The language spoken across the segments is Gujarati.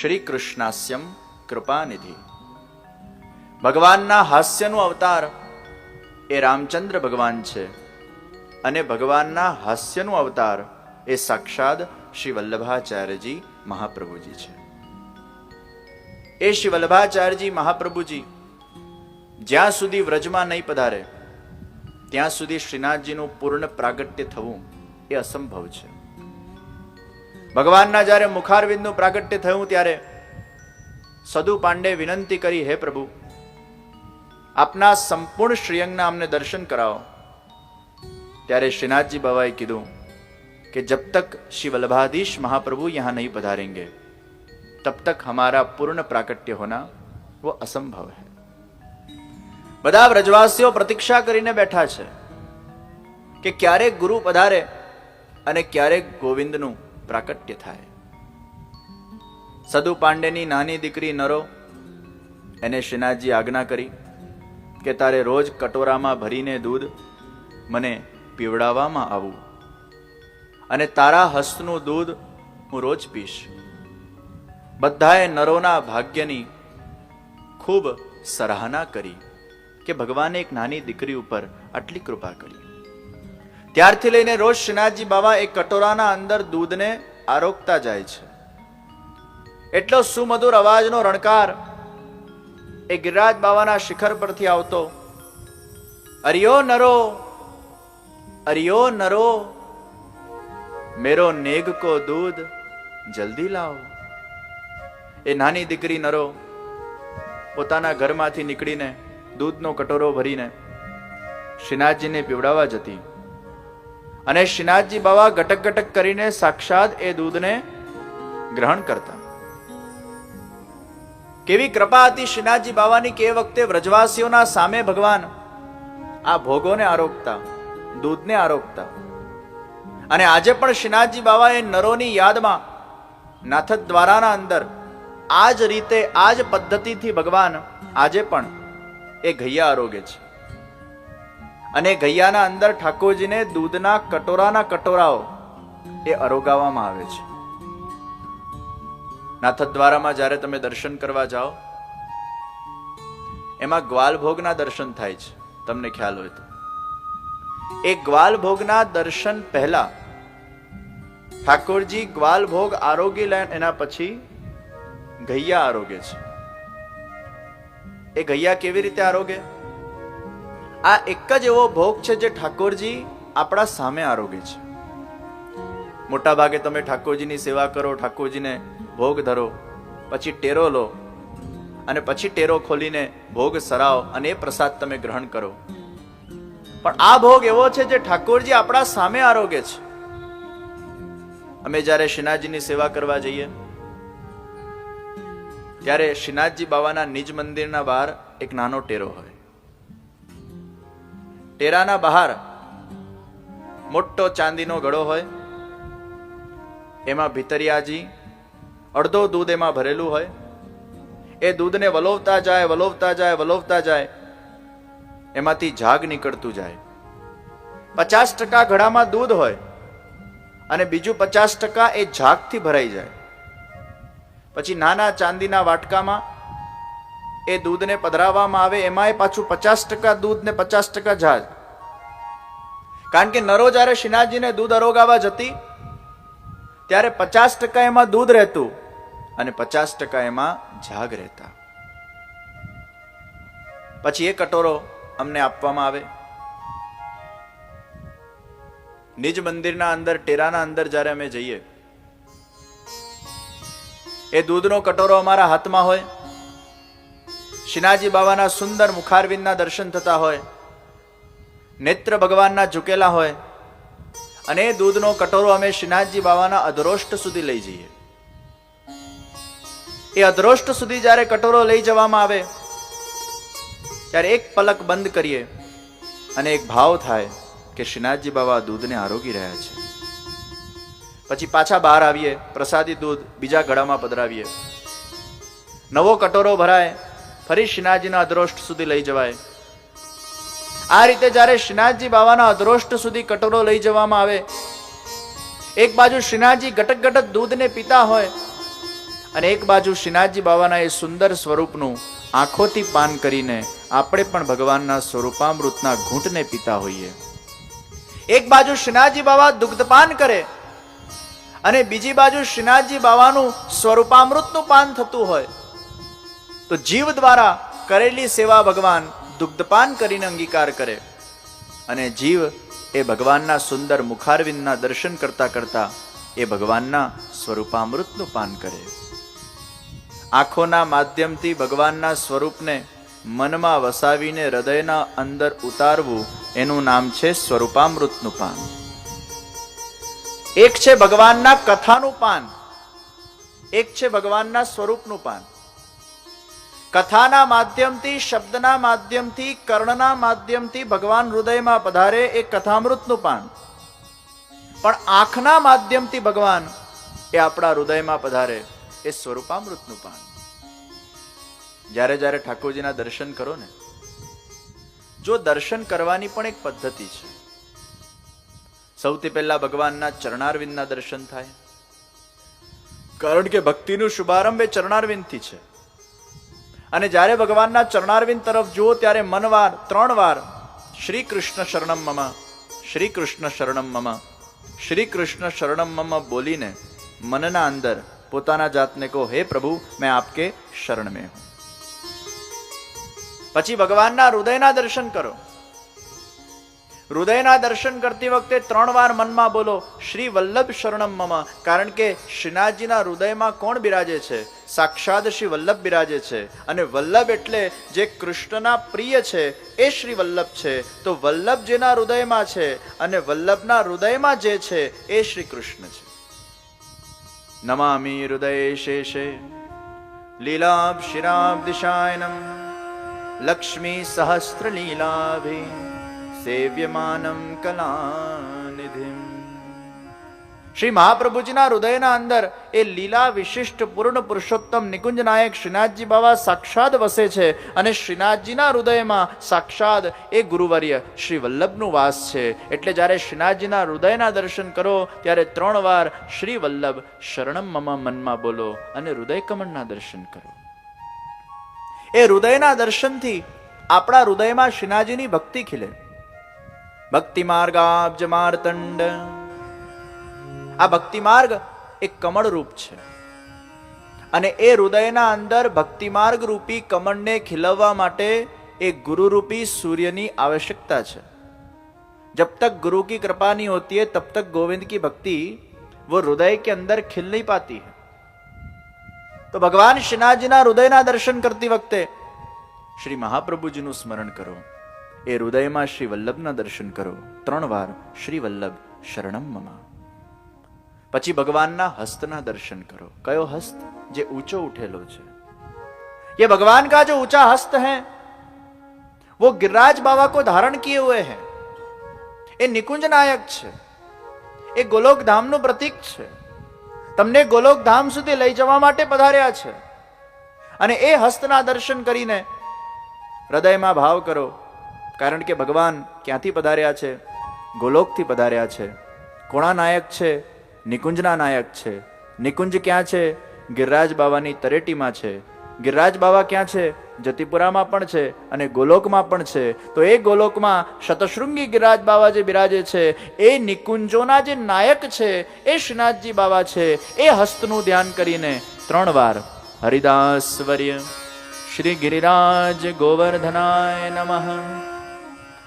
શ્રી કૃષ્ણાસ્યમ કૃપાનિધિ. ભગવાનના હાસ્યનું અવતાર એ રામચંદ્ર ભગવાન છે અને ભગવાનના હાસ્યનું અવતાર એ સાક્ષાત શ્રી વલ્લભાચાર્યજી મહાપ્રભુજી છે. એ શ્રી વલ્લભાચાર્યજી મહાપ્રભુજી જ્યાં સુધી વ્રજમાં નહીં પધારે, ત્યાં સુધી શ્રીનાથજીનું પૂર્ણ પ્રાગટ્ય થવું એ અસંભવ છે. ભગવાનના જ્યારે મુખારવિંદનું પ્રાગટ્ય થયું ત્યારે સદુ પાંડે વિનંતી કરી હે પ્રભુ આપના સંપૂર્ણ શ્રીયંગના અમને દર્શન કરાવો ત્યારે શ્રીનાથજી બાબાએ કીધું कि जब तक श्री वल्लभाधीश महाप्रभु यहाँ नहीं पधारेंगे तब तक हमारा पूर्ण प्राकट्य होना वो असंभव है બધા વ્રજવાસીઓ પ્રતીક્ષા કરીને બેઠા છે કે ક્યારેક ગુરુ પધારે અને ક્યારેક ગોવિંદનું પ્રાકટ્ય થાય. સદુ પાંડેની નાની દીકરી નરો એને શ્રીનાથજી આજ્ઞા કરી કે તારે રોજ કટોરામાં ભરીને દૂધ મને પીવડાવવામાં આવું અને તારા હસ્તનું દૂધ હું રોજ પીશ. બધાએ નરોના ભાગ્યની ખૂબ સરાહના કરી કે ભગવાને એક નાની દીકરી ઉપર આટલી કૃપા કરી. ત્યારથી લઈને રોજ શ્રીનાથજી બાબા એ કટોરાના અંદર દૂધને આરોગતા જાય છે. એટલો સુમધુર અવાજનો રણકાર એ ગિરિરાજ બાબાના શિખર પરથી આવતો, અરિયો નરો અરિયો નરો, મેરો નેગ કો દૂધ જલ્દી લાવો. એ નાની દીકરી નરો પોતાના ઘરમાંથી નીકળીને દૂધનો કટોરો ભરીને શ્રીનાથજીને પીવડાવવા જતી. અને શ્રીનાથજી બાબા ગટક ગટક કરીને સાક્ષાત એ દૂધને ગ્રહણ કરતા. કેવી કૃપા હતી શ્રીનાથજી બાવાની કે વખતે વ્રજવાસીઓના સામે ભગવાન આ ભોગોને આરોપતા દૂધને આરોપતા અને આજે પણ શ્રીનાથજી બાવા એ નરોની યાદમાં નાથદ દ્વારાના અંદર આ જ રીતે, આ જ પદ્ધતિથી ભગવાન આજે પણ એ ઘૈયા આરોગે છે. અને ગૈયાના અંદર ઠાકોરજીને દૂધના કટોરાના કટોરાઓ એ અરોગાવવામાં આવે છે. નાથદ્વારામાં જ્યારે તમે દર્શન કરવા જાઓ, એમાં ગ્વાલભોગના દર્શન થાય છે. તમને ખ્યાલ હોય તો. એ ગ્વાલભોગના દર્શન પહેલા ઠાકોરજી ગ્વાલભોગ આરોગી લે એના પછી ગૈયા આરોગે છે. એ ગૈયા કેવી રીતે આરોગે? આ એક જ એવો ભોગ છે જે ઠાકોરજી આપણા સામે આરોગે છે. મોટા ભાગે તમે ઠાકોરજીની સેવા કરો, ઠાકોરજીને ભોગ ધરો, પછી ટેરો લો, અને પછી ટેરો ખોલીને ભોગ સરાવ અને એ પ્રસાદ તમે ગ્રહણ કરો. પણ આ ભોગ એવો છે જે ઠાકોરજી આપણા સામે આરોગે છે. અમે જ્યારે શ્રીનાથજીની સેવા કરવા જઈએ, ત્યારે શ્રીનાથજી બાવાના નિજ મંદિરના બહાર એક નાનો ટેરો હોય. ટેરાના બહાર મોટો ચાંદીનો ઘડો હોય, એમાં ભીતરિયાજી અડધો દૂધ એમાં ભરેલું હોય, એ દૂધને વલોવતા જાય વલોવતા જાય વલોવતા જાય, એમાંથી ઝાગ નીકળતું જાય. પચાસ ટકા ઘડામાં દૂધ હોય અને બીજું પચાસ ટકા એ ઝાગથી ભરાઈ જાય. પછી નાના ચાંદીના વાટકામાં એ દૂધને પધરાવવામાં આવે, એમાંય પાછું પચાસ ટકા દૂધ ને પચાસ ટકા ઝાજ કારણ કે નરો જ્યારે શ્રીનાથજીને દૂધ અરોગાવા જતી, ત્યારે પચાસ ટકા એમાં દૂધ રહેતું અને પચાસ ટકા એમાં ઝાગ રહેતા. પછી એ કટોરો અમને આપવામાં આવે. નિજ મંદિરના અંદર, ટેરાના અંદર જ્યારે અમે જઈએ, એ દૂધનો કટોરો અમારા હાથમાં હોય શ્રીનાથજી બાબાના સુંદર મુખારવિંદના દર્શન થતા હોય, નેત્ર ભગવાનના ઝૂકેલા હોય, અને એ દૂધનો કટોરો અમે શ્રીનાથજી બાબાના અધરોષ્ટ સુધી લઈ જઈએ. એ અધરોષ્ટ સુધી જ્યારે કટોરો લઈ જવામાં આવે, ત્યારે એક પલક બંધ કરીએ અને એક ભાવ થાય કે શ્રીનાથજી બાબા દૂધને આરોગી રહ્યા છે. પછી પાછા બહાર આવીએ, પ્રસાદી દૂધ બીજા ગળામાં પધરાવીએ. નવો કટોરો ભરાય ફરી શ્રીનાથજીના અદ્રોષ્ટ સુધી લઈ જવાય. આ રીતે જ્યારે શ્રીનાથજી બાબાના અદ્રોષ્ટ સુધી કટોરો લઈ જવામાં આવે, એક બાજુ શ્રીનાથજી ગટક ગટક દૂધને પીતા હોય અને એક બાજુ શ્રીનાથજી બાબાના એ સુંદર સ્વરૂપનું આંખોથી પાન કરીને આપણે પણ ભગવાનના સ્વરૂપામૃતના ઘૂંટને પીતા હોઈએ. એક બાજુ શ્રીનાથજી બાબા દુગ્ધપાન કરે અને બીજી બાજુ શ્રીનાથજી બાબાનું સ્વરૂપામૃતનું પાન થતું હોય. તો જીવ દ્વારા કરેલી સેવા ભગવાન દુગ્ધપાન કરીને અંગીકાર કરે. અને જીવ એ ભગવાનના સુંદર મુખારવિંદના દર્શન કરતા કરતા એ ભગવાનના સ્વરૂપામૃતનું પાન કરે. આંખોના માધ્યમથી ભગવાનના સ્વરૂપને મનમાં વસાવીને હૃદયના અંદર ઉતારવું એનું નામ છે સ્વરૂપામૃતનું પાન. એક છે ભગવાનના કથાનું પાન. એક છે ભગવાનના સ્વરૂપનું પાન. કથાના માધ્યમથી, શબ્દના માધ્યમથી, કર્ણના માધ્યમથી ભગવાન હૃદયમાં પધારે એ કથામૃતનું પાન. પણ આંખના માધ્યમથી ભગવાન એ આપણા હૃદયમાં પધારે એ સ્વરૂપામૃતનું પાન. જ્યારે જ્યારે ઠાકોરજીના દર્શન કરો ને, જો દર્શન કરવાની પણ એક પદ્ધતિ છે. સૌથી પહેલા ભગવાનના ચરણારવિંદના દર્શન થાય. કારણ કે ભક્તિનું શુભારંભ એ ચરણારવિંદથી છે. અને જ્યારે ભગવાનના ચરણારવિંદ તરફ જુઓ, ત્યારે મનવાર, ત્રણ વાર, શ્રી કૃષ્ણ શરણમ મમ, શ્રી કૃષ્ણ શરણમ મમ, શ્રી કૃષ્ણ શરણમ મમ બોલીને મનના અંદર પોતાના જાતને કહો, હે પ્રભુ, મેં આપકે શરણ મેં હું. પછી ભગવાનના હૃદયના દર્શન કરો. હૃદયના દર્શન કરતી વખતે ત્રણ વાર મનમાં બોલો, શ્રી વલ્લભ શરણમ મમ. કારણ કે શ્રીનાથજીના હૃદયમાં કોણ બિરાજે છે? સાક્ષાત શ્રી વલ્લભ બિરાજે છે. અને વલ્લભ એટલે જે કૃષ્ણના પ્રિય છે, એ શ્રી વલ્લભ છે. તો વલ્લભ જેના હૃદયમાં છે અને વલ્લભના હૃદયમાં જે છે, એ શ્રી કૃષ્ણ છે. નમામી હૃદય શેષે લીલાભ શિરાબ દિશાયનમ, લક્ષ્મી સહસ્ત્ર લીલાભી સેવ્યમાનમ કલાનિધિમ. શ્રી મહાપ્રભુજીના હૃદયના અંદર એ લીલા વિશિષ્ટ પૂર્ણ પુરુષોત્તમ નિકુંજ નાયક શ્રીનાથજી બાબા સાક્ષાત વસે છે અને શ્રીનાથજીના હૃદયમાં સાક્ષાત એ ગુરુવર્ય શ્રી વલ્લભનું વાસ છે. એટલે જ્યારે શ્રીનાથજીના હૃદયના દર્શન કરો, ત્યારે ત્રણ વાર શ્રી વલ્લભ શરણમ મમ મનમાં બોલો અને હૃદય કમળના દર્શન કરો. એ હૃદયના દર્શનથી આપણા હૃદયમાં શ્રીનાથજીની ભક્તિ ખીલે. ભક્તિ માર્ગાબ્જ માર્તંડ આ ભક્તિ માર્ગ એક કમળ રૂપ છે અને એ હૃદયના અંદર ભક્તિ માર્ગ રૂપી કમળને ખીલવવા માટે એ ગુરુરૂપી સૂર્યની आवश्यकता છે जब तक गुरु की कृपा नहीं होती है तब तक गोविंद की भक्ति वो हृदय के अंदर खिल नहीं पाती है તો ભગવાન શ્રીનાથજીના હૃદયના દર્શન કરતી વખતે શ્રી મહાપ્રભુજીનું સ્મરણ કરો એ હૃદયમાં શ્રી વલ્લભના દર્શન કરો ત્રણ વાર શ્રી વલ્લભ શરણમ મમા પછી ભગવાનના હસ્તના દર્શન કરો કયો હસ્ત જે ઊંચો ઉઠેલો છે ये भगवान का जो ऊंचा हस्त है वो गिरिराज बाबा को धारण किए हुए हैं એ નિકુંજ નાયક છે એ ગોલોક ધામનું પ્રતીક છે તમને ગોલોક ધામ સુધી લઈ જવા માટે પધાર્યા છે અને એ હસ્તના દર્શન કરીને હૃદયમાં ભાવ કરો કારણ કે ભગવાન ક્યાંથી પધાર્યા છે? ગોલોકથી પધાર્યા છે. કોણા નાયક છે? નિકુંજના નાયક છે. નિકુંજ ક્યાં છે? ગિરરાજ બાબાની તરેટીમાં છે. ગિરરાજ બાબા ક્યાં છે? જતીપુરામાં પણ છે અને ગોલોકમાં પણ છે. તો એ ગોલોકમાં શતશૃંગી ગિરરાજ બાબા જે બિરાજે છે, એ નિકુંજોના જે નાયક છે, એ શ્રીનાથજી બાબા છે, એ હસ્તનું ધ્યાન કરીને ત્રણ વાર હરિદાસવર્ય શ્રી ગિરિરાજ ગોવર્ધનાય નમઃ.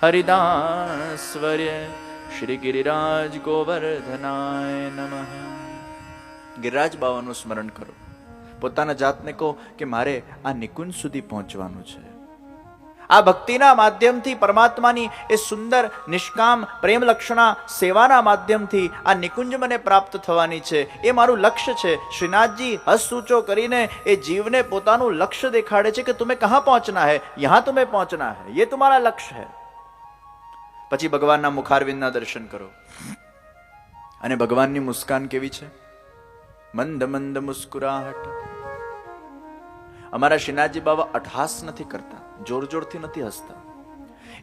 હરિદાસવર્ય શ્રી ગિરિરાજ ગોવર્ધનાય નમઃ ગિરિરાજ બાવાનું સ્મરણ કરો. પોતાના જાતને કહો કે મારે આ નિકુંજ સુધી પહોંચવાનું છે. આ ભક્તિના માધ્યમથી પરમાત્માની એ સુંદર, નિષ્કામ, પ્રેમલક્ષણા સેવાના માધ્યમથી આ નિકુંજ મને પ્રાપ્ત થવાની છે. એ મારું લક્ષ્ય છે. શ્રીનાથજી હસૂચો કરીને એ જીવને પોતાનું લક્ષ્ય દેખાડે છે કે તમે કહા પહોંચના હૈ? યહાં તમે પહોંચના હે. યે તુમારા લક્ષ્ય હૈ. પછી ભગવાનના મુખારવિંદના દર્શન કરો. અને ભગવાનની મુસ્કાન કેવી છે? મંદ મંદ મુસ્કુરાહટ. અમારા શ્રીનાથજી બાબા અઠહાસ નથી કરતા, જોર જોરથી નથી હસતા.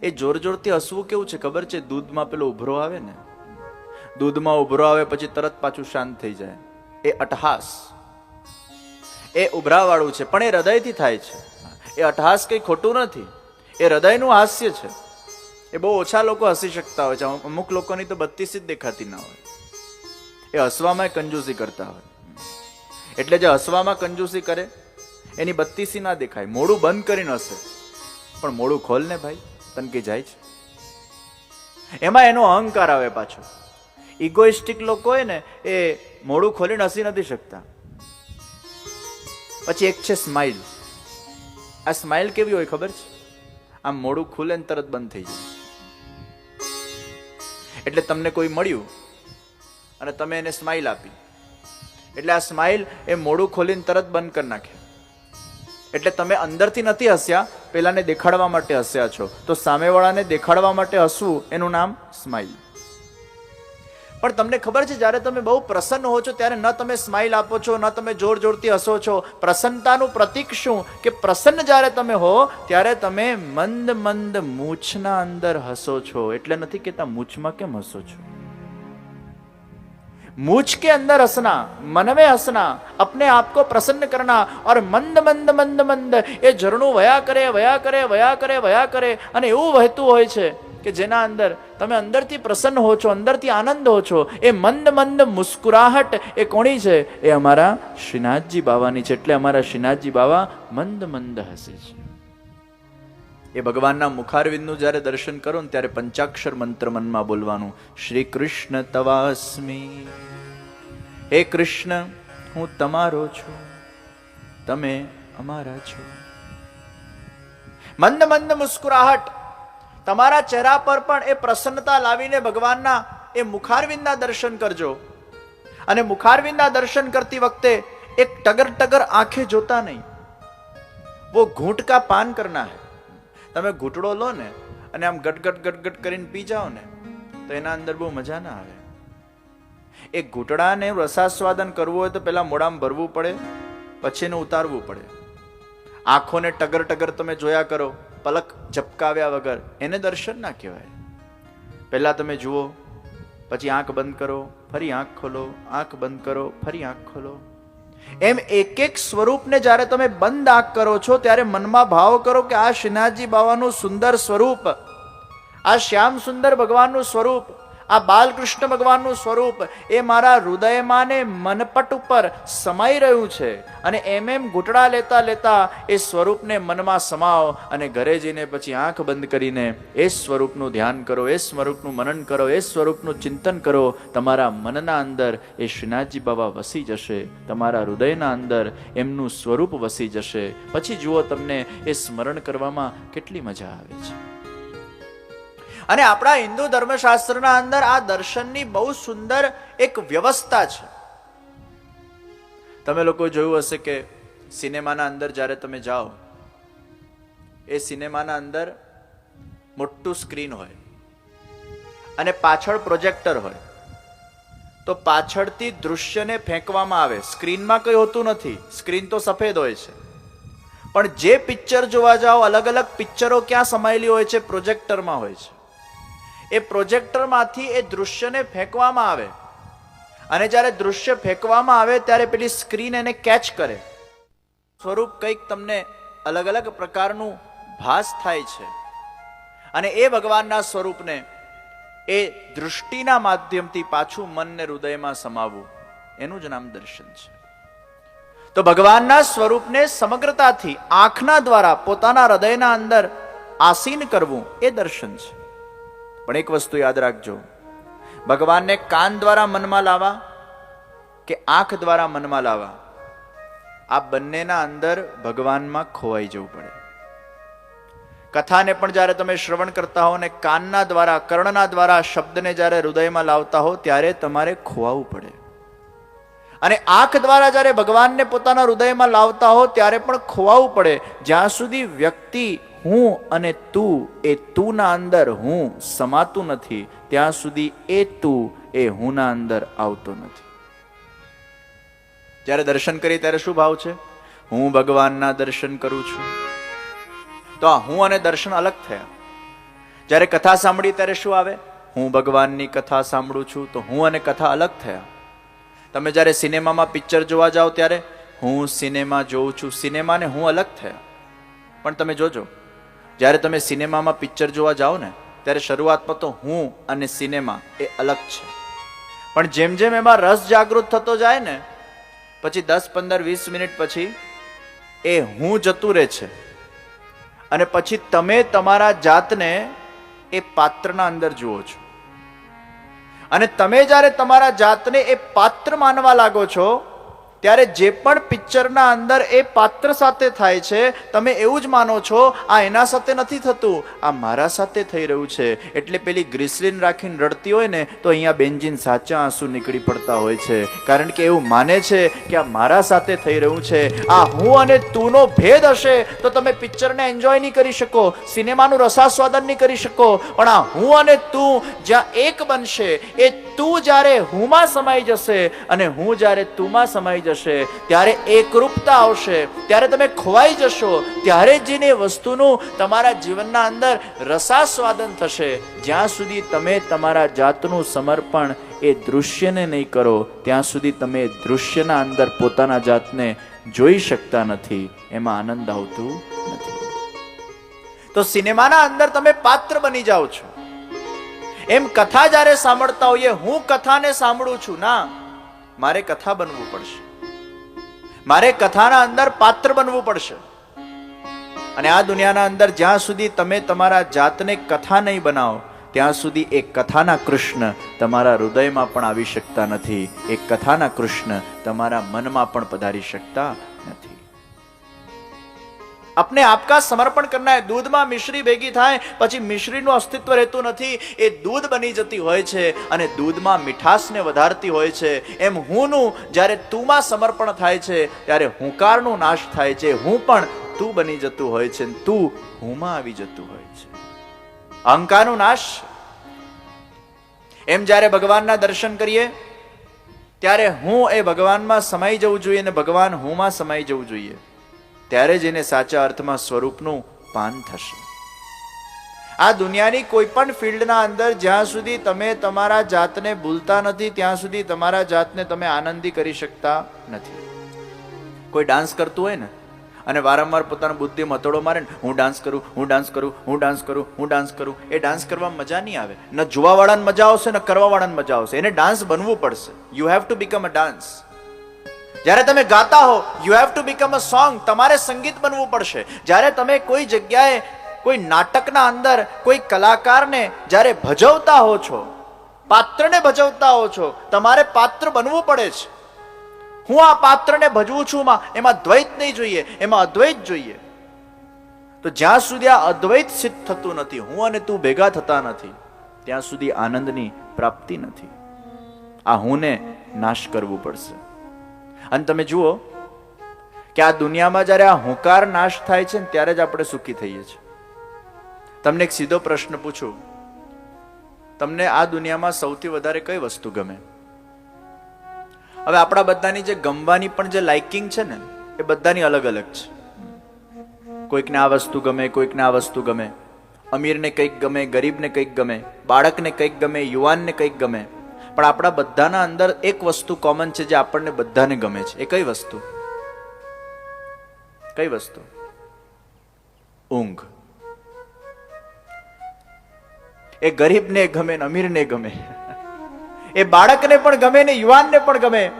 એ જોર જોરથી હસવું કેવું છે ખબર છે? દૂધમાં પેલો ઉભરો આવે ને? દૂધમાં ઉભરો આવે પછી તરત પાછું શાંત થઈ જાય. એ અટહાસ. એ ઉભરાવાળું છે, પણ એ હૃદયથી થાય છે. એ અટહાસ કંઈ ખોટું નથી. એ હૃદયનું હાસ્ય છે. એ બહુ ઓછા લોકો હસી શકતા હોય છે. અમુક લોકોની તો બત્તીસ જ દેખાતી ના હોય. એ હસવામાં કંજૂસી કરતા હોય. એટલે જે હસવામાં કંજૂસી કરે, એની બત્તીસી ના દેખાય. મોડું બંધ કરીને હશે પણ મોડું ખોલ ને ભાઈ તનકી જાય છે. એમાં એનો અહંકાર આવે પાછો. ઇગોઇસ્ટિક લોકો હોય ને, એ મોડું ખોલીને હસી નથી શકતા. પછી એક છે સ્માઇલ આ સ્માઇલ કેવી હોય ખબર છે? આમ મોડું ખુલે ને તરત બંધ થઈ જાય. એટલે તમને કોઈ મળ્યું? અને તમે એને સ્માઇલ આપી. એટલે આ સ્માઇલ એ મોડું ખોલીને તરત બંધ કરી નાખે. એટલે તમે અંદરથી નથી હસ્યા, પેલાને દેખાડવા માટે હસ્યા છો. તો સામેવાળાને દેખાડવા માટે હસવું, એનું નામ સ્માઇલ પણ તમને ખબર છે જ્યારે તમે બહુ પ્રસન્ન હો છો ત્યારે ન તમે સ્માઇલ આપો છો ન તમે જોર જોરથી હસો છો પ્રસન્નતાનું પ્રતીક શું કે પ્રસન્ન જ્યારે તમે હો ત્યારે તમે મંદ મંદ મૂછના અંદર હસો છો એટલે નથી કહેતા મૂછમાં કેમ હસો છો मूछ के अंदर हंसना मन में हंसना अपने आप को प्रसन्न करना और મંદ મંદ મંદ મંદ એ ઝરણું વયા કરે વયા કરે વયા કરે વયા કરે અને એવું વહેતું હોય છે કે જેના અંદર તમે અંદરથી પ્રસન્ન હો છો, અંદરથી આનંદ હો છો, એ મંદ મંદ મુસ્કુરાહટ એ કોણી છે? એ અમારા શ્રીનાથજી બાવાની છે. એટલે અમારા શ્રીનાથજી બાવા મંદ મંદ હસે છે. એ ભગવાનના મુખારવિંદનું જ્યારે દર્શન કરો ને ત્યારે પંચાક્ષર મંત્ર મનમાં બોલવાનું, શ્રી કૃષ્ણ તવાસ્મી. હે કૃષ્ણ, હું તમારો છું. તમે અમારા છો. મંદ મંદ મુસ્કુરાહટ તમારા ચહેરા પર પણ એ પ્રસન્નતા લાવીને ભગવાનના એ મુખારવિંદના દર્શન કરજો. અને મુખારવિંદના દર્શન કરતી વખતે એક ટગર ટગર આંખે જોતા નહીં. વો ઘૂંટ કા પાન કરના હે. તમે ઘૂંટડો લો ને અને આમ ગટગટ ગટગટ કરીને પી જાઓ ને, તો એના અંદર બહુ મજા ના આવે. એ ઘૂંટડાને રસાસ્વાદન કરવું હોય તો પહેલાં મોડામાં ભરવું પડે પછીનું ઉતારવું પડે. આંખોને ટગર ટગર તમે જોયા કરો. પલક ઝપકાવ્યા વગર એને દર્શન ના કહેવાય. પહેલાં તમે જુઓ, પછી આંખ બંધ કરો, ફરી આંખ ખોલો, આંખ બંધ કરો, ફરી આંખ ખોલો. એમ એક એક સ્વરૂપને જ્યારે તમે બંધ આંખ કરો છો, ત્યારે મનમાં ભાવ કરો કે આ શ્રીનાથજી બાવાનું સુંદર સ્વરૂપ, આ શ્યામ સુંદર ભગવાનનું સ્વરૂપ આ બાલકૃષ્ણ ભગવાનનું સ્વરૂપ એ મારા હૃદયમાં ને મનપટ ઉપર સમાઈ રહ્યું છે અને એમ એમ ઘૂંટડા લેતા લેતા એ સ્વરૂપને મનમાં સમાવો અને ઘરે જઈને પછી આંખ બંધ કરીને એ સ્વરૂપનું ધ્યાન કરો, એ સ્વરૂપનું મનન કરો, એ સ્વરૂપનું ચિંતન કરો. તમારા મનના અંદર એ શ્રીનાથજી બાબા વસી જશે. તમારા હૃદયના અંદર એમનું સ્વરૂપ વસી જશે. પછી જુઓ તમને એ સ્મરણ કરવામાં કેટલી મજા આવે છે. અને આપણા હિન્દુ ધર્મશાસ્ત્રના અંદર આ દર્શનની બહુ સુંદર એક વ્યવસ્થા છે. તમે લોકો જોયું હશે કે સિનેમાના અંદર જ્યારે તમે જાઓ, એ સિનેમાના અંદર મોટું સ્ક્રીન હોય અને પાછળ પ્રોજેક્ટર હોય. તો પાછળથી દૃશ્યને ફેંકવામાં આવે. સ્ક્રીનમાં કંઈ હોતું નથી. સ્ક્રીન તો સફેદ હોય છે. પણ જે પિક્ચર જોવા જાઓ અલગ અલગ પિક્ચરો ક્યાં સમાયેલી હોય છે? પ્રોજેક્ટરમાં હોય છે. એ પ્રોજેક્ટરમાંથી એ દૃશ્યને ફેંકવામાં આવે. અને જ્યારે દૃશ્ય ફેંકવામાં આવે, ત્યારે પેલી સ્ક્રીન એને કેચ કરે. સ્વરૂપ કંઈક તમને અલગ અલગ પ્રકારનું ભાસ થાય છે. અને એ ભગવાનના સ્વરૂપને એ દૃષ્ટિના માધ્યમથી પાછું મનને હૃદયમાં સમાવવું. એનું જ નામ દર્શન છે. તો ભગવાનના સ્વરૂપને સમગ્રતાથી આંખના દ્વારા પોતાના હૃદયના અંદર આસીન કરવું એ દર્શન છે. પણ એક વસ્તુ યાદ રાખજો. ભગવાનને કાન દ્વારા મનમાં લાવવા કે આંખ દ્વારા મનમાં લાવવા આ બંનેના અંદર ભગવાનમાં ખોવાઈ જવું પડે. કથાને પણ જ્યારે તમે શ્રવણ કરતા હો ને કાનના દ્વારા, કર્ણના દ્વારા, શબ્દને જ્યારે હૃદયમાં લાવતા હો, ત્યારે તમારે ખોવાવું પડે. અને આંખ દ્વારા જ્યારે ભગવાનને પોતાના હૃદયમાં લાવતા હો, ત્યારે પણ ખોવાવું પડે. જ્યાં સુધી વ્યક્તિ હું અને તું એ તુંના અંદર હું સમાતું નથી, ત્યાં સુધી એ તું એ હુંના અંદર આવતો નથી. જ્યારે દર્શન કરીએ ત્યારે શું ભાવ છે? હું ભગવાનના દર્શન કરું છું. તો આ હું અને દર્શન અલગ થયા. જ્યારે કથા સાંભળી ત્યારે શું આવે? હું ભગવાનની કથા સાંભળું છું, તો હું અને કથા અલગ થયા. તમે જ્યારે સિનેમામાં પિક્ચર જોવા જાઓ ત્યારે હું સિનેમા જોઉં છું, સિનેમાને હું અલગ થયા. પણ તમે જોજો. જ્યારે તમે સિનેમામાં પિક્ચર જોવા જાઓ ને, ત્યારે શરૂઆતમાં તો હું અને સિનેમા એ અલગ છે. પણ જેમ જેમ એમાં રસ જાગૃત થતો જાય ને, પછી દસ, પંદર, વીસ મિનિટ પછી એ હું જતું રહે છે. અને પછી તમે તમારા જાતને એ પાત્રના અંદર જુઓ છો. અને તમે જ્યારે તમારા જાતને એ પાત્ર માનવા લાગો છો ત્યારે જે પણ પિક્ચરના અંદર એ પાત્ર સાથે થાય છે, તમે એવું જ માનો છો, આ એના સાથે નથી થતું, આ મારા સાથે થઈ રહ્યું છે. એટલે પેલી ગ્રીસલિન રાખીને રડતી હોય ને, તો અહીંયા બેન્જીન સાચા આંસુ નીકળી પડતા હોય છે. કારણ કે એવું માને છે કે આ મારા સાથે થઈ રહ્યું છે. આ હું અને તુંનો ભેદ હશે, તો તમે પિક્ચરને એન્જોય નહીં કરી શકો, સિનેમાનું રસાસ્વાદન નહીં કરી શકો. પણ આ હું અને તું જ્યાં એક બનશે, એ તું જ્યારે હુંમાં સમાઈ જશે, અને હું જ્યારે તુંમાં સમાઈ જશે ત્યારે એકરૂપતા આવશે. ત્યારે તમે ખોવાઈ જશો. ત્યારે જ વસ્તુનું તમારા જીવનના અંદર રસાસ્વાદન થશે. જ્યાં સુધી તમે તમારા જાતનું સમર્પણ એ દૃશ્યને નહીં કરો, ત્યાં સુધી તમે દૃશ્યના અંદર પોતાના જાતને જોઈ શકતા નથી. એમાં આનંદ આવતું નથી. તો સિનેમાના અંદર તમે પાત્ર બની જાઓ છો. એમ કથા જ્યારે સાંભળતા હોઈએ, હું કથાને સાંભળું છું. ના, મારે કથા બનવું પડશે. મારે કથાના અંદર પાત્ર બનવું પડશે. અને આ દુનિયાના અંદર જ્યાં સુધી તમે તમારા જાતને કથા નહીં બનાવો, ત્યાં સુધી એ કથાના કૃષ્ણ તમારા હૃદયમાં પણ આવી શકતા નથી. એ કથાના કૃષ્ણ તમારા મનમાં પણ પધારી શકતા નથી. આપને આપકા સમર્પણ કરના દૂધમાં મિશ્રી ભેગી થાય પછી મિશ્રીનું અસ્તિત્વ રહેતું નથી। એ દૂધ બની જતી હોય છે અને દૂધમાં મીઠાશને વધારતી હોય છે એમ હુંનું જ્યારે તુંમાં સમર્પણ થાય છે ત્યારે હુંકારનો નાશ થાય છે હું પણ તું બની જતું હોય છે તું હુંમાં આવી જતું હોય છે અહંકારનો નાશ એમ જ્યારે ભગવાનના દર્શન કરીએ ત્યારે હું એ ભગવાનમાં સમાઈ જવું જોઈએ અને ભગવાન હુંમાં સમાઈ જવું જોઈએ ત્યારે જ એને સાચા અર્થમાં સ્વરૂપનું પાન થશે. આ દુનિયાની કોઈ પણ ફિલ્ડના અંદર જ્યાં સુધી તમે તમારા જાતને ભૂલતા નથી, ત્યાં સુધી તમારા જાતને તમે આનંદી કરી શકતા નથી. કોઈ ડાન્સ કરતું હોય ને, અને વારંવાર પોતાના બુદ્ધિ મતોડો મારે ને, હું ડાન્સ કરું, હું ડાન્સ કરું, હું ડાન્સ કરું, હું ડાન્સ કરું, એ ડાન્સ કરવામાં મજા નહીં આવે. ન જોવાવાળાને મજા આવશે, ન કરવાવાળાને મજા આવશે. એને ડાન્સ બનવું પડશે. You have to become a dance જ્યારે તમે ગાતા હો you have to become a song તમારે સંગીત બનવું પડશે. જ્યારે તમે કોઈ જગ્યાએ, કોઈ નાટકના અંદર, કોઈ કલાકારને જ્યારે ભજવતા હો છો, પાત્રને ભજવતા હો છો, તમારે પાત્ર બનવું પડે છે હું આ પાત્રને ભજવું છું માં, એમાં દ્વૈત નહીં જોઈએ, એમાં અદ્વૈત જોઈએ. તો જ્યાં સુધી આ અદ્વૈત સિદ્ધ થતું નથી, હું અને તું ભેગા થતા નથી, ત્યાં સુધી આનંદની પ્રાપ્તિ નથી. આ હુંને નાશ કરવું પડશે. અને તમે જુઓ કે આ દુનિયામાં જ્યારે આ હુંકાર નાશ થાય છે ને ત્યારે જ આપણે સુખી થઈએ છીએ. તમને એક સીધો પ્રશ્ન પૂછું. તમને આ દુનિયામાં સૌથી વધારે કઈ વસ્તુ ગમે? હવે આપણા બધાની જે ગમવાની પણ જે લાઇકિંગ છે ને, એ બધાની અલગ અલગ છે. કોઈકને આ વસ્તુ ગમે, કોઈકને આ વસ્તુ ગમે. અમીરને કંઈક ગમે, ગરીબને કંઈક ગમે, બાળકને કંઈક ગમે, યુવાનને કંઈક ગમે. પણ આપણા બધાના અંદર એક વસ્તુ કોમન છે જે આપણને બધાને ગમે છે. એ કઈ વસ્તુ? કઈ વસ્તુ? ઊંઘ. એ ગરીબને ગમે ને અમીરને ગમે. એ બાળકને પણ ગમે ને યુવાનને પણ ગમે.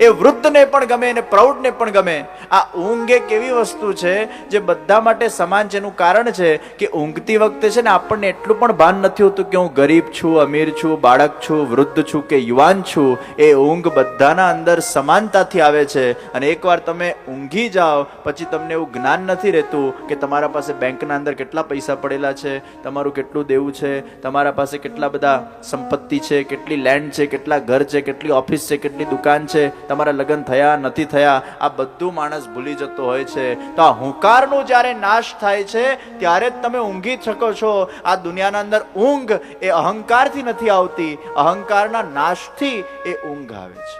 એ વૃદ્ધને પણ ગમે અને પ્રૌઢને પણ ગમે. આ ઊંઘ એક એવી વસ્તુ છે જે બધા માટે સમાન છે. એનું કારણ છે કે ઊંઘતી વખતે છે ને આપણને એટલું પણ ભાન નથી હોતું કે હું ગરીબ છું, અમીર છું, બાળક છું, વૃદ્ધ છું કે યુવાન છું. એ ઊંઘ બધાના અંદર સમાનતાથી આવે છે. અને એકવાર તમે ઊંઘી જાઓ, પછી તમને એવું જ્ઞાન નથી રહેતું કે તમારા પાસે બેંકના અંદર કેટલા પૈસા પડેલા છે, તમારું કેટલું દેવું છે, તમારા પાસે કેટલા બધા સંપત્તિ છે, કેટલી લેન્ડ છે, કેટલા ઘર છે, કેટલી ઓફિસ છે, કેટલી દુકાન છે. તમારા લગ્ન થયા, નથી થયા, આ બધું માણસ ભૂલી જતો હોય છે. તો આ હુંકારનો જ્યારે નાશ થાય છે, ત્યારે જ તમે ઊંઘી શકો છો. આ દુનિયાના અંદર ઊંઘ એ અહંકારથી નથી આવતી, અહંકારના નાશથી એ ઊંઘ આવે છે.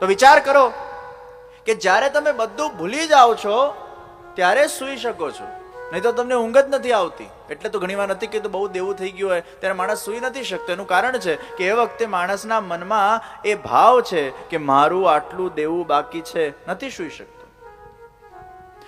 તો વિચાર કરો કે જ્યારે તમે બધું ભૂલી જાઓ છો, ત્યારે સૂઈ શકો છો. નહીં તો તમને ઊંઘ જ નથી આવતી. એટલે તો ઘણીવાર નથી કીધું, બહુ દેવું થઈ ગયું હોય, ત્યારે માણસ સૂઈ નથી શકતો. એનું કારણ છે કે એ વખતે માણસના મનમાં એ ભાવ છે કે મારું આટલું દેવું બાકી છે, નથી સૂઈ શકતો.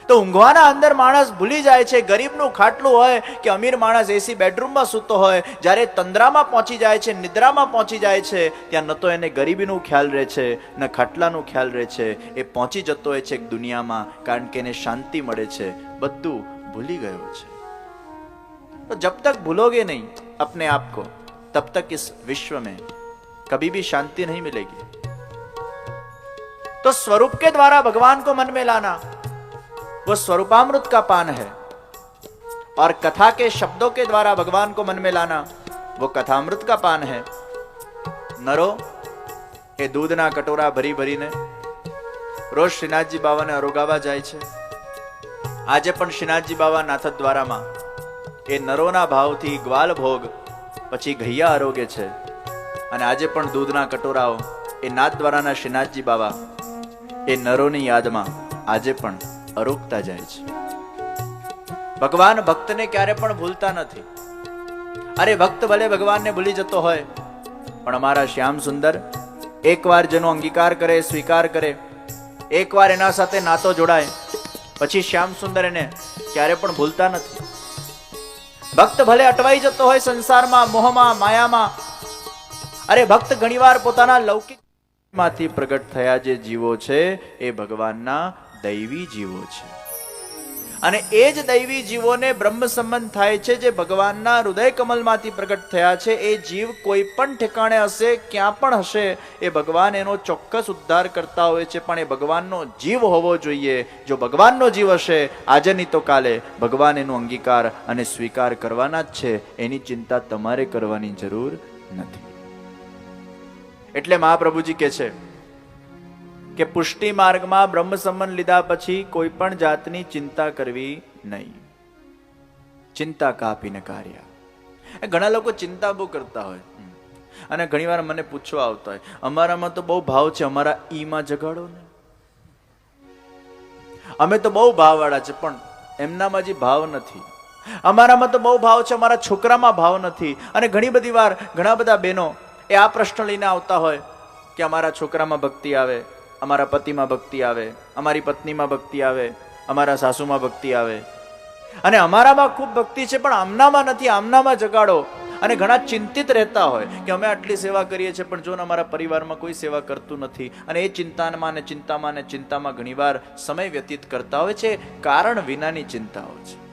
તો ઊંઘવાના અંદર માણસ ભૂલી જાય છે, ગરીબનું ખાટલું હોય કે અમીર માણસ એસી બેડરૂમમાં સૂતો હોય, જ્યારે તંદ્રામાં પહોંચી જાય છે, નિદ્રામાં પહોંચી જાય છે, ત્યાં ન તો એને ગરીબીનું ખ્યાલ રહે છે, ન ખાટલાનું ખ્યાલ રહે છે. એ પહોંચી જતો હોય છે દુનિયામાં, કારણ કે એને શાંતિ મળે છે. બધું ભૂલી ગયો છે तो जब तक भूलोगे नहीं अपने आप को तब तक इस विश्व में कभी भी शांति नहीं मिलेगी तो स्वरूप के द्वारा भगवान को मन में लाना वो स्वरूपामृत का पान है और कथा के शब्दों के द्वारा भगवान को मन में लाना वो कथामृत का पान है નરો એ દૂધના કટોરા ભરી ભરીને રોજ શ્રીનાથજી બાવાને અરોગાવા જાય છે આજે પણ શ્રીનાથજી બાવા નાથ દ્વારામાં. એ નરોના ભાવથી ગ્વાલ ભોગ, પછી ઘૈયા આરોગે છે. અને આજે પણ દૂધના કટોરાઓ એ નાથ દ્વારાના શ્રીનાથજી બાવા, એ નરોની યાદમાં આજે પણ અરોગતા જાય છે. ભગવાન ભક્તને ક્યારે પણ ભૂલતા નથી. અરે ભક્ત ભલે ભગવાનને ભૂલી જતો હોય, પણ અમારા શ્યામ સુંદર એકવાર જેનો અંગીકાર કરે, સ્વીકાર કરે, એકવાર એના સાથે નાતો જોડાય પછી શ્યામ સુંદર એને ક્યારે પણ ભૂલતા નથી. ભક્ત ભલે અટવાઈ જતો હોય સંસારમાં, મોહમાં, માયામાં, અરે ભક્ત ઘણીવાર પોતાના લૌકિકમાંથી પ્રગટ થયા જે જીવો છે એ ભગવાનના દૈવી જીવો છે. અને એ જ દૈવી જીવોને બ્રહ્મ સંબંધ થાય છે જે ભગવાનના હૃદય કમલમાંથી પ્રગટ થયા છે. એ જીવ કોઈ પણ ઠેકાણે હશે, ક્યાં પણ હશે, એ ભગવાન એનો ચોક્કસ ઉદ્ધાર કરતા હોય છે. પણ એ ભગવાનનો જીવ હોવો જોઈએ. જો ભગવાનનો જીવ હશે, આજે નહીં તો કાલે. ભગવાન એનો અંગીકાર અને સ્વીકાર કરવાના જ છે. એની ચિંતા તમારે કરવાની જરૂર નથી. એટલે મહાપ્રભુજી કે છે કે પુષ્ટિ માર્ગમાં બ્રહ્મ સંબંધ લીધા પછી કોઈ પણ જાતની ચિંતા કરવી નહીં. ચિંતા કાપીને કાર્ય. ઘણા લોકો ચિંતા બહુ કરતા હોય. અને ઘણીવાર મને પૂછવા આવતા હોય, અમારામાં તો બહુ ભાવ છે, અમારા ઈમાં જગાડો ને. અમે તો બહુ ભાવવાળા છે, પણ એમનામાં જે ભાવ નથી. અમારામાં તો બહુ ભાવ છે, અમારા છોકરામાં ભાવ નથી. અને ઘણી બધી વાર ઘણા બધા બહેનો એ આ પ્રશ્ન લઈને આવતા હોય કે અમારા છોકરામાં ભક્તિ આવે. અમારા પતિમાં ભક્તિ આવે, અમારી પત્નીમાં ભક્તિ આવે, અમારા સાસુમાં ભક્તિ આવે. અને અમારામાં ખૂબ ભક્તિ છે, પણ આમનામાં નથી, આમનામાં જગાડો. અને ઘણા ચિંતિત રહેતા હોય કે અમે આટલી સેવા કરીએ છીએ, પણ જો ને અમારા પરિવારમાં કોઈ સેવા કરતું નથી. અને એ ચિંતામાં ને ચિંતામાં ને ચિંતામાં ઘણીવાર સમય વ્યતીત કરતા હોય છે, કારણ વિનાની ચિંતાઓ છે.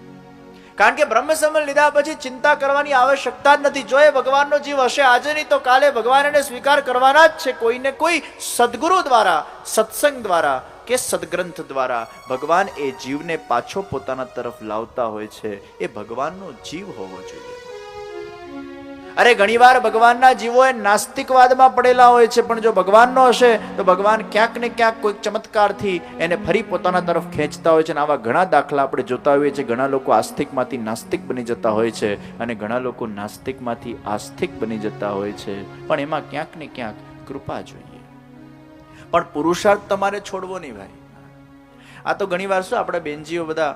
કારણ કે બ્રહ્મ સંબંધ લીધા પછી ચિંતા કરવાની આવશ્યકતા જ નથી. જો એ ભગવાનનો જીવ હશે આજે નહીં, તો કાલે ભગવાન એને સ્વીકાર કરવાના જ છે. કોઈને કોઈ સદગુરુ દ્વારા, સત્સંગ દ્વારા કે સદગ્રંથ દ્વારા. ભગવાન એ જીવને પાછો પોતાના તરફ લાવતા હોય છે. એ ભગવાનનો જીવ હોવો જોઈએ. અરે, ઘણીવાર ભગવાનના જીવો એ નાસ્તિકવાદમાં પડેલા હોય છે, પણ જો ભગવાનનો હશે, તો ભગવાન ક્યાંક ને ક્યાંક કોઈક ચમત્કારથી એને ફરી પોતાના તરફ ખેંચતા હોય છે અને આવા ઘણા દાખલા આપણે જોતા હોઈએ છીએ. ઘણા લોકો આસ્તિકમાંથી નાસ્તિક બની જતા હોય છે અને ઘણા લોકો નાસ્તિકમાંથી આસ્તિક બની જતા હોય છે. પણ એમાં ક્યાંક ને ક્યાંક કૃપા જોઈએ. પણ પુરુષાર્થ તમારે છોડવો નહીં ભાઈ. આ તો ઘણીવાર શું આપણા બેનજીઓ બધા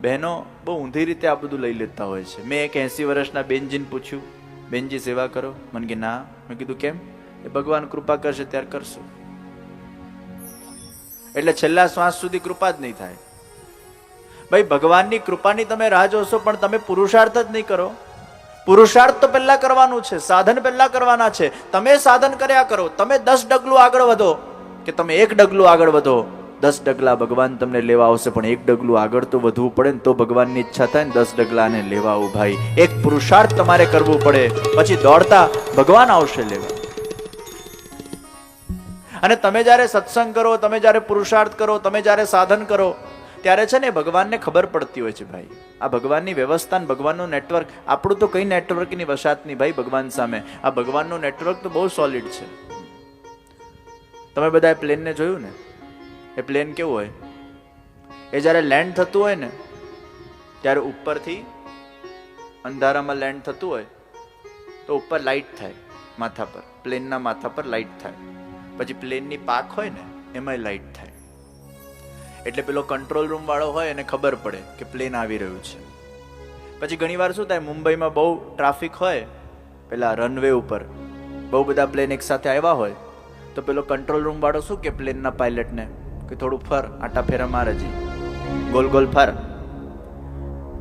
બહેનો બહુ ઊંધી રીતે આ બધું લઈ લેતા હોય છે. મેં એક એંસી વર્ષના બેનજીને પૂછ્યું બેનજી સેવા કરો. મને કે ના. મેં કીધું, કેમ? એ ભગવાન કૃપા કરશે, ત્યારે કરશું. એટલે છેલ્લા શ્વાસ સુધી કૃપા જ નહીં થાય. ભાઈ, ભગવાનની કૃપાની તમે રાહ જોશો, પણ તમે પુરુષાર્થ જ નહીં કરો. પુરુષાર્થ તો પહેલા કરવાનું છે, સાધન પહેલા કરવાના છે. તમે સાધન કર્યા કરો, તમે દસ ડગલું આગળ વધો, કે તમે એક ડગલું આગળ વધો. દસ ડગલા ભગવાન તમને લેવા આવશે, પણ એક ડગલું આગળ તો વધવું પડે ને તો ભગવાનની ઈચ્છા થાય ને દસ ડગલાને લેવા આવું ભાઈ. એક પુરુષાર્થ તમારે કરવું પડે. પછી દોડતા ભગવાન આવશે લેવા. અને તમે જ્યારે સત્સંગ કરો, તમે જ્યારે પુરુષાર્થ કરો, તમે જ્યારે સાધન કરો, ત્યારે છે ને ભગવાનને ખબર પડતી હોય છે ભાઈ. આ ભગવાનની વ્યવસ્થા ભગવાનનું નેટવર્ક, આપણું તો કઈ નેટવર્કની વસાત નહીં ભાઈ ભગવાન સામે. આ ભગવાનનું નેટવર્ક તો બહુ સોલિડ છે. તમે બધા પ્લેનને જોયું ને? એ પ્લેન કેવું હોય? એ જ્યારે લેન્ડ થતું હોય ને, ત્યારે ઉપરથી અંધારામાં લેન્ડ થતું હોય, તો ઉપર લાઇટ થાય માથા પર. પ્લેનના માથા પર લાઇટ થાય. પછી પ્લેનની પાક હોય ને, એમાંય લાઇટ થાય. એટલે પેલો કંટ્રોલ રૂમ વાળો હોય એને ખબર પડે કે પ્લેન આવી રહ્યું છે. પછી ઘણીવાર શું થાય, મુંબઈમાં બહુ ટ્રાફિક હોય, પેલા રનવે ઉપર, બહુ બધા પ્લેન એકસાથે આવ્યા હોય, તો પેલો કંટ્રોલ રૂમ વાળો શું કે પ્લેનના પાયલટને કે થોડું ફર આટા ફેરા માર હજી ગોલ ગોલ ફર.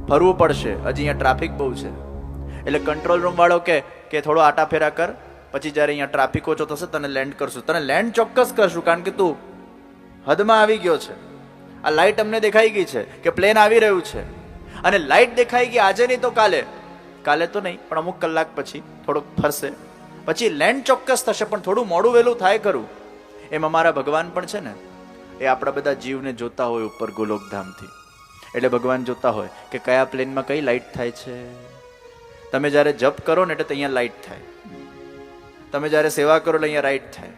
ફરવું પડશે. હજી અહીંયા ટ્રાફિક બહુ છે. એટલે કંટ્રોલ રૂમ વાળો કે કે થોડો આટા ફેરા કર. પછી જ્યારે અહીંયા ટ્રાફિક ઓછો થશે, તને લેન્ડ કરશું. તને લેન્ડ ચોક્કસ કરશું, કારણ કે તું હદમાં આવી ગયો છે. આ લાઇટ અમને દેખાઈ ગઈ છે કે પ્લેન આવી રહ્યું છે. અને લાઇટ દેખાઈ ગઈ આજે નહીં તો કાલે. કાલે તો નહીં, પણ અમુક કલાક પછી થોડુંક ફરશે. પછી લેન્ડ ચોક્કસ થશે, પણ થોડું મોડું વહેલું થાય ખરું. એમ અમારા ભગવાન પણ છે ને એ આપણા બધા જીવને જોતા હોય ઉપર ગોલોકધામથી. એટલે ભગવાન જોતા હોય કે કયા પ્લેનમાં કઈ લાઇટ થાય છે. તમે જ્યારે જપ કરો ને એટલે અહીંયા લાઇટ થાય. તમે જ્યારે સેવા કરો એટલે અહીંયા રાઈટ થાય.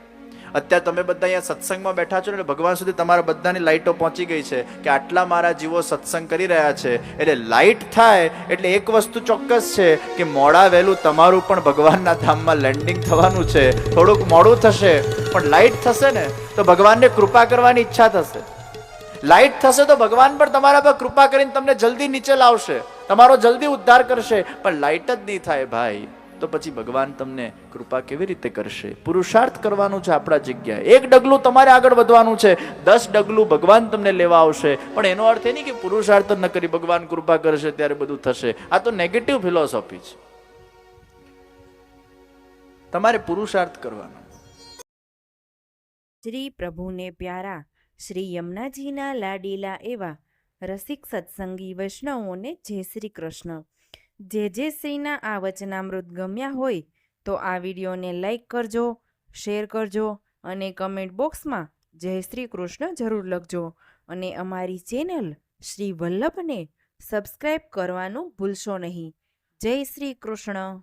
અત્યારે તમે બધા અહીંયા સત્સંગમાં બેઠા છો ને ભગવાન સુધી તમારા બધાની લાઇટો પહોંચી ગઈ છે કે આટલા મારા જીવો સત્સંગ કરી રહ્યા છે. એટલે લાઇટ થાય એટલે એક વસ્તુ ચોક્કસ છે કે મોડા વહેલું તમારું પણ ભગવાનના ધામમાં લેન્ડિંગ થવાનું છે. થોડુંક મોડું થશે, પણ લાઇટ થશે ને તો ભગવાનને કૃપા કરવાની ઈચ્છા થશે. લાઇટ થશે તો ભગવાન પણ તમારા પર કૃપા કરીને તમને જલ્દી નીચે લાવશે. તમારો જલ્દી ઉદ્ધાર કરશે, પણ લાઇટ જ નહીં થાય ભાઈ. તો પછી ભગવાન તમને કૃપા કેવી રીતે કરશે? પુરુષાર્થ કરવાનું છે આપણા જગ્યાએ. એક ડગલું તમારે આગળ વધવાનું છે. દસ ડગલું ભગવાન તમને લેવા આવશે. પણ એનો અર્થ એ નહીં કે પુરુષાર્થ ન કરી ભગવાન કૃપા કરશે ત્યારે બધું થશે. આ તો નેગેટિવ ફિલોસોફી છે. તમારે પુરુષાર્થ કરવાનો. શ્રી પ્રભુને પ્યારા. શ્રી યમુનાજીના લાડીલા એવા રસિક સત્સંગી વૈષ્ણવોને જય શ્રી કૃષ્ણ. જે જે શ્રીના આ વચનામૃત ગમ્યા હોય, તો આ વિડીયોને લાઈક કરજો, શેર કરજો અને કમેન્ટ બોક્સમાં જય શ્રી કૃષ્ણ જરૂર લખજો. અને અમારી ચેનલ શ્રી વલ્લભને સબસ્ક્રાઈબ કરવાનું ભૂલશો નહીં. જય શ્રી કૃષ્ણ.